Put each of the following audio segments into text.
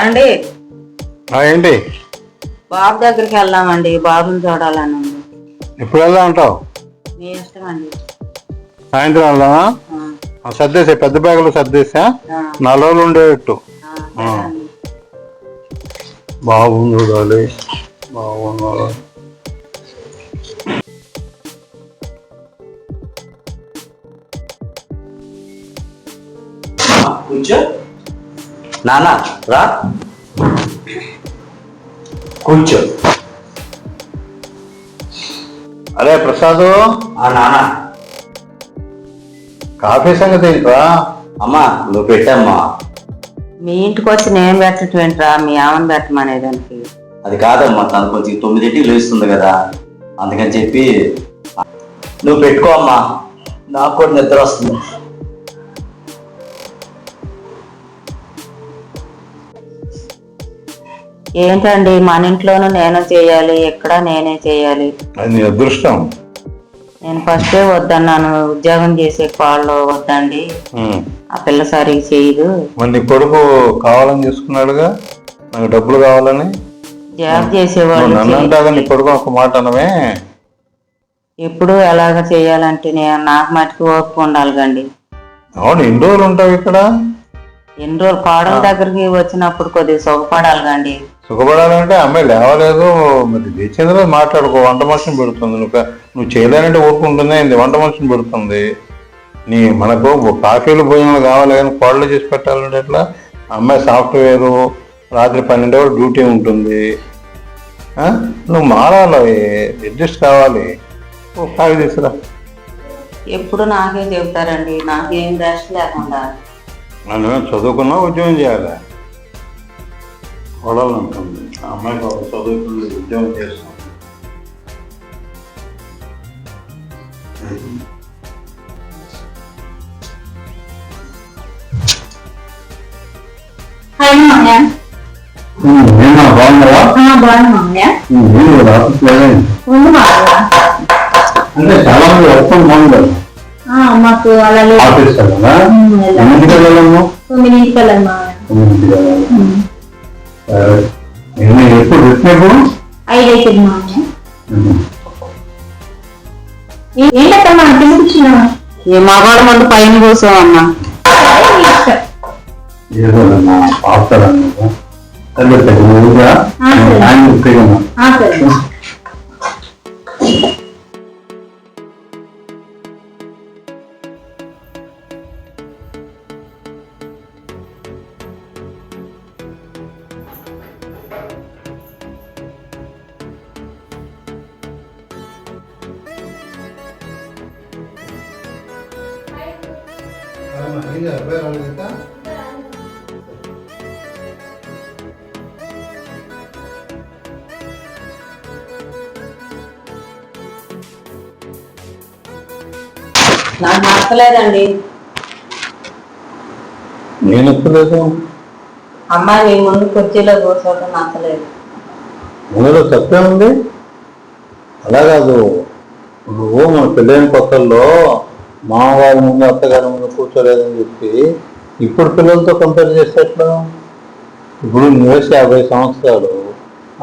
ఏమండి? ఆ, ఏంటి? బాబు దగ్గరికి వెళ్దామండి. బాబుని చూడాలని ఎప్పుడు వెళ్దాం అంటావు? మీ ఇష్టం అండి. సాయంత్రం వెళ్దామా? సర్దేసే పెద్ద బ్యాగులు సర్దేసా నాలుగు రోజులు ఉండేటట్టు. అండి. బాగుంది చూడాలి. బాగుండాలి కూర్చో. నాన్న రా. కూర్చో. అరే ప్రసాద్. ఆ నాన్న. కాఫీ సంగతి ఏంట్రా? అమ్మా నువ్వు పెట్టమ్మా. మీ ఇంటికి వచ్చి నేను పెట్టడం ఏంట్రా? మీ ఆమెను పెట్టమనే దానికి. అది కాదమ్మా తను కొంచెం తొమ్మిదింటికి లేస్తుంది కదా. అందుకని చెప్పి నువ్వు పెట్టుకో అమ్మా. నాకు కూడా నిద్ర వస్తుంది. ఏంటండి? మన ఇంట్లోనూ నేను చేయాలి ఇక్కడ నేనే చేయాలి. అది నీ అదృష్టం. నేను ఫస్టే వద్దన్నాను ఉద్యోగం చేసే వాళ్ళు వద్దండి. ఆ పిల్ల సరిగ్గా చేయదు. మరి నీ కొడుకు కావాలని చేసుకున్నాడుగా? నాకు డబ్బులు కావాలని? జాబ్ చేసేవాళ్ళు నన్ను అంటాగా నీ కొడుకు ఒక మాట అనవే. ఎప్పుడు ఎలాగ చేయాలంటే నేను నాకు మటుకు ఓపిక ఉండాలి కండి అవును ఎన్ని రోజులు ఉంటావు ఇక్కడ? ఎన్ని రోజులు? కోడల దగ్గరికి వచ్చినప్పుడు కొద్దిగా సుఖపడాలి కండి సుఖపడాలంటే అమ్మాయి లేవలేదు మరి తర్వాత మాట్లాడుకో వంట మనిషిని పెడుతుంది. నువ్వు నువ్వు చేయలేనంటే ఊరుకుంటుంది ఏంది? వంట మనిషిని పెడుతుంది. నీ మనకు కాఫీలు భోజనాలు కావాలి కానీ కోడలు చేసి పెట్టాలంటే ఎట్లా? అమ్మాయి సాఫ్ట్వేరు రాత్రి పన్నెండు వరకు డ్యూటీ ఉంటుంది? నువ్వు మారాలి అడ్జస్ట్ కావాలి. ఓ కాఫీ తీసుకురా. ఎప్పుడు నాకే చెబుతారండి నాకేం రెస్ట్ లేకుండా. నన్ను చదువుకున్నా ఉద్యోగం చేయాలి. మామయ్య బాగున్నావా ఆ, బాగున్నా మామయ్య ఉంది మామయ్య అంటే చాలా మంది వర్క్ బాగుంది ఆ, మాకు అలా లేదు ఆఫీస్ కదా ఉమ్, వెళ్ళాలి. ఎన్నింటికి వెళ్ళాము తొమ్మిదింటికి వెళ్ళాలి నేను ఎప్పుడు వచ్చినప్పుడు ఐదు అవుతుంది ఏ- ఏంటమ్మా ఈ మగవాడు ముందు పైన ఏదో పాస్తాను సరే ఊరుగా ఆ, ఆ, సరే నాకు నచ్చలేదండి. నేను ఎక్కలేదు అమ్మాయి మీ ముందు కుర్చీలో కూర్చోవడం నచ్చలేదు. అందులో తప్పే ఉంది. అలా కాదు. నువ్వు మన పెళ్ళైన కొత్తల్లో మామగారి ముందు అత్తగారి ముందు కూర్చోలేదని చెప్పి ఇప్పుడు పిల్లలతో కంపేర్ చేస్తే ఎట్లా? ఇప్పుడు వయసు యాభై సంవత్సరాలు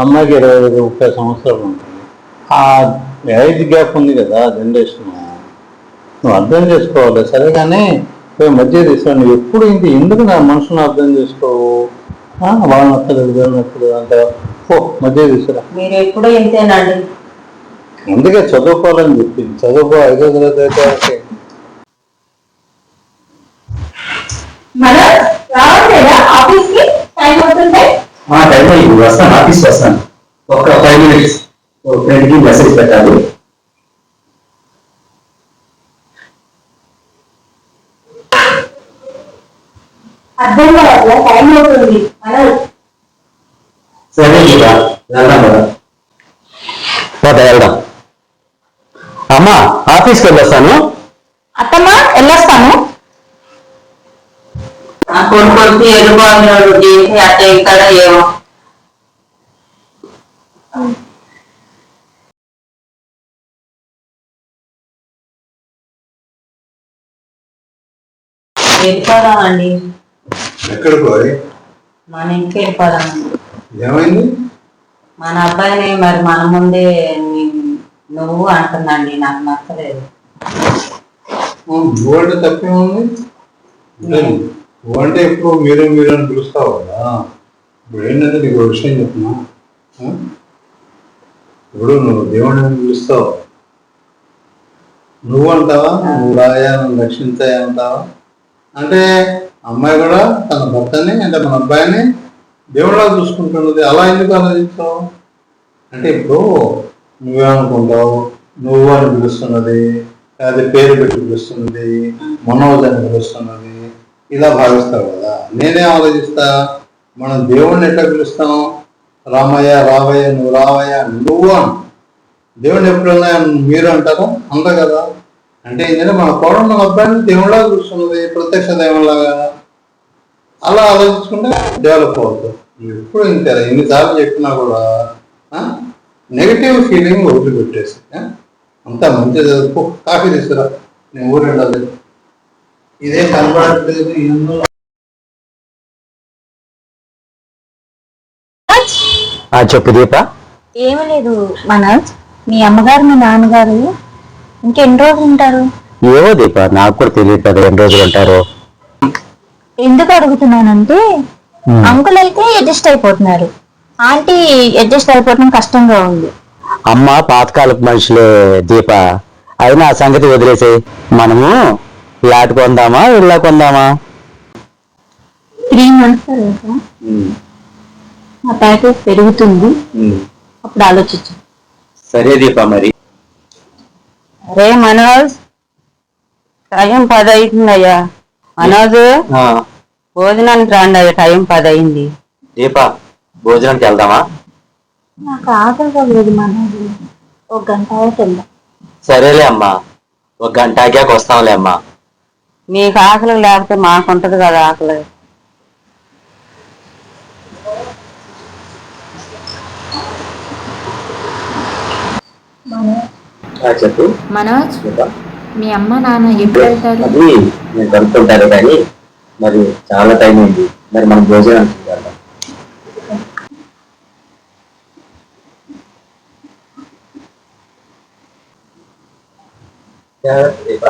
అమ్మాయికి ఇరవై ఐదు ముప్పై సంవత్సరాలు ఉంటాయి ఆ ఏజ్ గ్యాప్ ఉంది కదా జనరేషన్ నువ్వు అర్థం చేసుకోవాలి. సరే కానీ పోయి మధ్య తీసుకోండి నువ్వు ఎప్పుడు ఇంత ఎందుకు నా మనసును అర్థం చేసుకోవు? వాళ్ళ నచ్చలేదు వీళ్ళ నచ్చలేదు అంటే ఓ మధ్య తీసుకురా మీరు ఎప్పుడూ ఇంతేనండి. అందుకే చదువుకోవాలని చెప్పింది చదువుకో ఐదో తరగతి అయితే ఓకే. మనం రావట్లేదా? ఆఫీస్కి టైం అవుతుంటే? ఆ టైం అయింది వస్తాను ఆఫీస్ వస్తాను. ఒక ఫైవ్ మినిట్స్ ఫ్రెండ్కి మెసేజ్ పెట్టాలి. అర్థం కావట్లే? టైం అవుతుంది. మనం సరే ఇక వెళ్దాం కదా. పోతా వెళ్దాం. అమ్మా ఆఫీస్కి వెళ్ళొస్తాను. అత్తమ్మ వెళ్ళొస్తాను. వచ్చి ఎదురుబాబు చేసి అట్ట ఇస్తాడో ఏమో. వెళ్ళిపోదామండి పోయి? మన ఇంటికి వెళ్ళిపోదామండి ఏమైంది? మన అబ్బాయిని మరి మన ముందే నువ్వు అంటుందండి నాకు నచ్చలేదు. అంటే తప్పేముంది? అంటే నువ్వు అంటే ఎప్పుడు మీరు మీరు అని పిలుస్తావు కదా. ఇప్పుడు ఏంటంటే నీకు ఒక విషయం చెప్తున్నా. ఇప్పుడు నువ్వు దేవుడిని అని పిలుస్తావు. నువ్వు అంటావా నువ్వు రాయా నువ్వు రక్షించాయి అంటావా? అంటే అమ్మాయి కూడా తన భర్తని అంటే మన అబ్బాయిని దేవుడిలా చూసుకుంటున్నది. అలా ఎందుకు ఆలోచిస్తావు? అంటే ఇప్పుడు నువ్వేమనుకుంటావు? నువ్వు అని పిలుస్తున్నది అది పేరు పెట్టి పిలుస్తున్నది మనోజ్ అని పిలుస్తున్నది. ఇలా భావిస్తావు కదా. నేనే ఆలోచిస్తా మనం దేవుణ్ణి ఎట్లా పిలుస్తాం? రామయ్య రావయ్య నువ్వు రావయ్య నువ్వు అను. దేవుణ్ణి ఎప్పుడన్నా మీరు అంటారు? అంత కదా. అంటే ఏంటంటే మన కోడలు మన అబ్బాయిని దేవుళ్ళగా చూస్తున్నది ప్రత్యక్ష దేవుళ్ళగా అలా ఆలోచించుకుంటే డెవలప్ అవుతుంది నువ్వు ఎప్పుడు ఇంతే ఎన్నిసార్లు చెప్పినా కూడా నెగిటివ్ ఫీలింగ్ వదిలిపెట్టేసి ఆ? అంతా మంచిది. కాఫీ తీసుకురా. నేను ఊరు వెళ్ళాలి ఇదే కనబడట్లేదు ఆ చెప్పు దీప. ఏమీ లేదు మనోజ్. మీ అమ్మగారు మీ నాన్నగారు ఇంకెన్ని రోజులు ఉంటారు? ఏవో దీప నాకు కూడా తెలియదు కదా ఎన్ని రోజులు ఉంటారు. ఎందుకు అడుగుతున్నానంటే అంకుల్ అయితే అడ్జస్ట్ అయిపోతున్నారు. ఆంటీ అడ్జస్ట్ అయిపోవడం కష్టంగా ఉంది. అమ్మ పాతకాలపు మనుషులే దీప. అయినా ఆ సంగతి వదిలేసే మనము ఫ్లాట్ కొందామా ఇళ్ళ కొందామా? త్రీ మంత్స్ తర్వాత నా ప్యాకేజ్ పెరుగుతుంది. అప్పుడు ఆలోచించు. సరే దీప మరి. అరే మనోజ్ టైం పది అవుతుందయ్యా మనోజ్ భోజనానికి రాండి అయ్యా టైం పది అయింది దీప భోజనానికి వెళ్దామా? నాకు ఆకలిగా లేదు మనోజ్. ఒక గంట సరేలే అమ్మా. ఒక గంట ఆగాక వస్తాంలే అమ్మా. మీకు ఆకలి లేకపోతే మాకుంటది కదా ఆకలి. చెప్పు. మనోజ్ మీ అమ్మ నాన్న ఎప్పుడు వెళ్తారు? అది నేను కనుక్కుంటాను కానీ మరి చాలా టైం అయింది. మరి మనం భోజనానికి వెళ్దాం దీప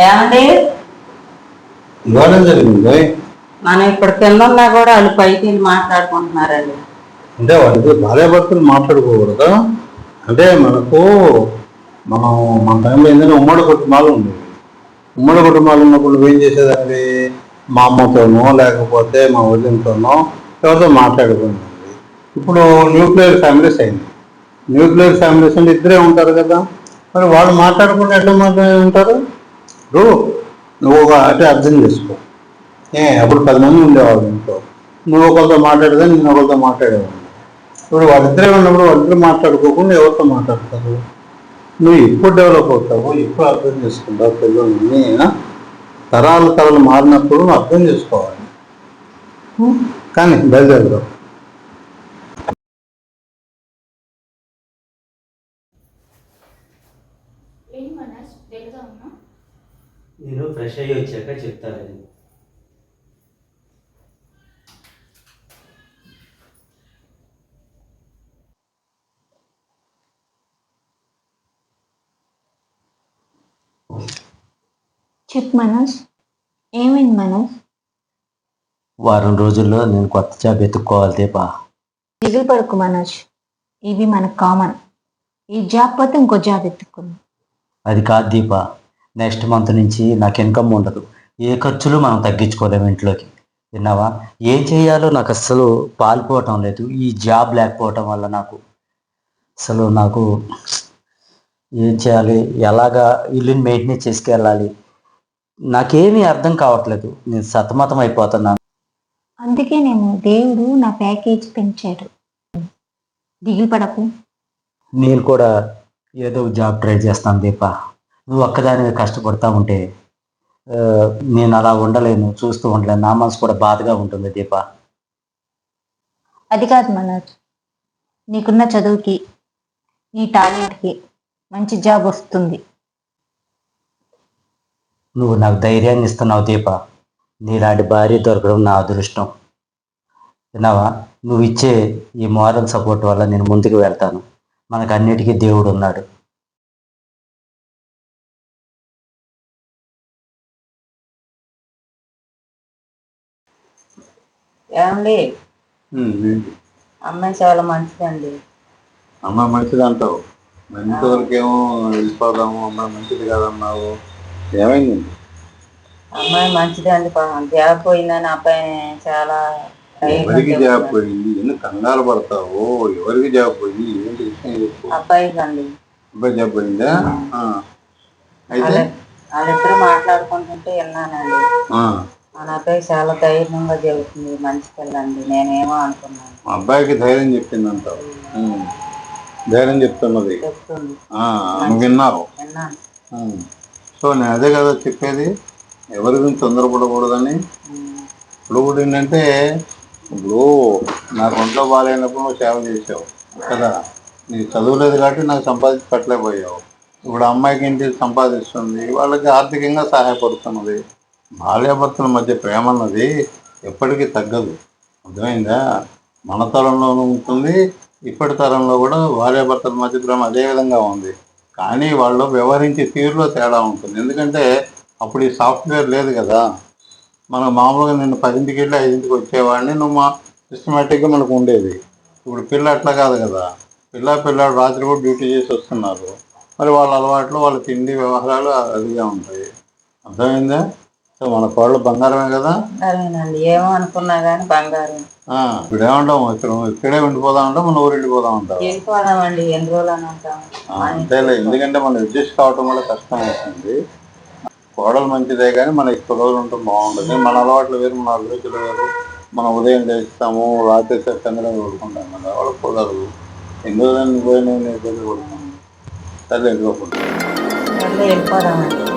ఏమండి? జరిగింది. మనం ఇప్పుడు కింద ఉన్నా కూడా వాళ్ళు పైకి వెళ్ళి మాట్లాడుకుంటున్నారండి. అంటే వాడికి భార్యాభర్తలు మాట్లాడుకోకూడదు? అంటే మనకు మనం మన టైంలో ఏంటంటే ఉమ్మడి కుటుంబాలు ఉండేవి. ఉమ్మడి కుటుంబాలు ఉన్నప్పుడు నువ్వేం చేసేదాన్ని మా అమ్మతోనో లేకపోతే మా వదినతోనో ఎవరితో మాట్లాడుకునేది ఇప్పుడు న్యూక్లియర్ ఫ్యామిలీస్ అయింది. న్యూక్లియర్ ఫ్యామిలీస్ అంటే ఇద్దరే ఉంటారు కదా. మరి వాళ్ళు మాట్లాడుకుంటే ఎట్లా మాట్లాడి ఉంటారు? ఇప్పుడు నువ్వు ఒక అంటే అర్థం చేసుకో. ఏ అప్పుడు పది మంది ఉండేవాళ్ళు ఇంట్లో నువ్వు ఒకరితో మాట్లాడదా నేను ఒకరితో మాట్లాడేవాడిని. ఇప్పుడు వాళ్ళిద్దరే ఉన్నప్పుడు వాళ్ళిద్దరు మాట్లాడుకోకుండా ఎవరితో మాట్లాడతారు? నువ్వు ఎప్పుడు డెవలప్ అవుతావు ఎప్పుడు అర్థం చేసుకుంటావు పిల్లల్ని తరాలు తరాలు మారినప్పుడు నువ్వు అర్థం చేసుకోవాలి. కానీ బయలుదేరుతావు నేను ఫ్రెష్ అయ్యి వచ్చాక చెప్తాను చెప్పు మనోజ్. ఏమైంది మనోజ్? వారం రోజుల్లో నేను కొత్త జాబ్ ఎత్తుక్కోవాలి దీపా. దిగులు పడుకు మనోజ్. ఇవి మనకు కామన్. ఈ జాబ్ పోతే ఇంకో జాబ్ ఎత్తుకుందాం అది కాదు దీప. నెక్స్ట్ మంత్ నుంచి నాకు ఇన్కమ్ ఉండదు. ఏ ఖర్చులు మనం తగ్గించుకోలేము ఇంట్లోకి. విన్నావా? ఏం చేయాలో నాకు అస్సలు పాల్పోవటం లేదు. ఈ జాబ్ లేకపోవటం వల్ల నాకు అసలు నాకు ఏం చేయాలి? ఎలాగా ఇల్లుని మెయింటైన్ చేసుకెళ్ళాలి? నాకేమీ అర్థం కావట్లేదు. నేను సతమతం అయిపోతున్నాను. అందుకే నేను దేవుడు నా ప్యాకేజ్ పెంచాడు. దిగులు పడకు. నేను కూడా ఏదో జాబ్ ట్రై చేస్తాను దీప. నువ్వు ఒక్కదానివే కష్టపడతా ఉంటే నేను అలా ఉండలేను చూస్తూ ఉండలేను. నా మనసు కూడా బాధగా ఉంటుంది దీప. అది కాదు మనోజ్. నీకున్న చదువుకి నీ టాలెంట్కి మంచి జాబ్ వస్తుంది. నువ్వు నాకు ధైర్యాన్ని ఇస్తున్నావు దీప. నీలాంటి భార్య దొరకడం నా అదృష్టం. విన్నావా? నువ్వు ఇచ్చే ఈ మోరల్ సపోర్ట్ వల్ల నేను ముందుకు వెళ్తాను. మనకు అన్నిటికీ దేవుడు ఉన్నాడు. ఏమండి? అమ్మాయి చాలా మంచిదండి. అమ్మ మంచిది అంటావు మంచి వరకేమో వెళ్ళిపోదాము అమ్మ మంచిది కాదన్నావు. ఏమైంది? అమ్మాయి మంచిదండి జాబ్ పోయిందని అబ్బాయి చాలా ఎవరికి జాబ్ పోయింది? ఎందుకు కంగారు పడతావు? ఎవరికి జాబ్ పోయింది? ఏంటి విషయం చెప్పు. అబ్బాయికి అండి అబ్బాయి జాబ్ పోయిందా. అయితే? వాళ్ళ- వాళ్ళిద్దరూ మాట్లాడుకుంటుంటే విన్నానండి. మన అబ్బాయి చాలా ధైర్యంగా చెబుతుంది. మంచి పిల్లండి. నేనేమో అనుకున్నాను. మా అబ్బాయికి ధైర్యం చెప్పింది అంటావు ఉమ్. ధైర్యం చెప్తున్నది. చెప్తుంది. నువ్వు విన్నావు. విన్నాను. సో నేను అదే కదా చెప్పేది. ఎవరి గురించి తొందరపడకూడదని. ఇప్పుడు కూడా ఏంటంటే ఇప్పుడు నాకు ఒంట్లో బాగాలేనప్పుడు నువ్వు సేవ చేసావు. కదా? నీకు చదువులేదు కాబట్టి నాకు సంపాదించి పెట్టలేకపోయావు. ఇప్పుడు అమ్మాయికి ఇంటి సంపాదిస్తుంది. వాళ్ళకి ఆర్థికంగా సహాయపడుతున్నది. భార్యాభర్తల మధ్య ప్రేమ అన్నది ఎప్పటికీ తగ్గదు. అర్థమైందా? మన తరంలోనూ ఉంటుంది ఇప్పటి తరంలో కూడా భార్యాభర్తల మధ్య ప్రేమ అదే విధంగా ఉంది. కానీ వాళ్ళు వ్యవహరించే తీరులో తేడా ఉంటుంది. ఎందుకంటే అప్పుడు ఈ సాఫ్ట్వేర్ లేదు కదా. మనం మామూలుగా నిన్ను పదింటికి వెళ్ళి ఐదింటికి వచ్చేవాడిని నువ్వు మా సిస్టమేటిక్గా మనకు ఉండేది. ఇప్పుడు పిల్ల అట్లా కాదు కదా. పిల్ల పిల్లాడు రాత్రి కూడా డ్యూటీ చేసి వస్తున్నారు. మరి వాళ్ళ అలవాట్లు వాళ్ళ తిండి వ్యవహారాలు అదిగా ఉంటాయి. అర్థమైందా? మన కోళ్ళు బంగారమే కదా? ఏమో అనుకున్నా కానీ బంగారం ఇప్పుడు ఏమంటాం ఇక్కడ ఇక్కడే ఉండిపోదాం అంటాం మన ఊరు వెళ్ళిపోదాం అంటాం వెళ్ళిపోదామండి. ఎన్ని రోజులు ఉంటాం అంతేలే. ఎందుకంటే మనం అడ్జస్ట్ కావటం కూడా కష్టం అవుతుంది. కోడలు మంచిదే కానీ మన ఎక్కువ రోజులు ఉంటే బాగుంటుంది. మన అలవాట్లు వేరు మన అభిరుచులు వేరు. మనం ఉదయం లేస్తాము రాత్రి చంద్రం కొడుకుంటాం కదా. వాళ్ళకి కుదరదు. ఎన్ని రోజులు పోయిన ఇబ్బంది కొడుతాం సరే వెళ్ళిపోకుండా వెళ్ళి వెళ్ళిపోదామండి.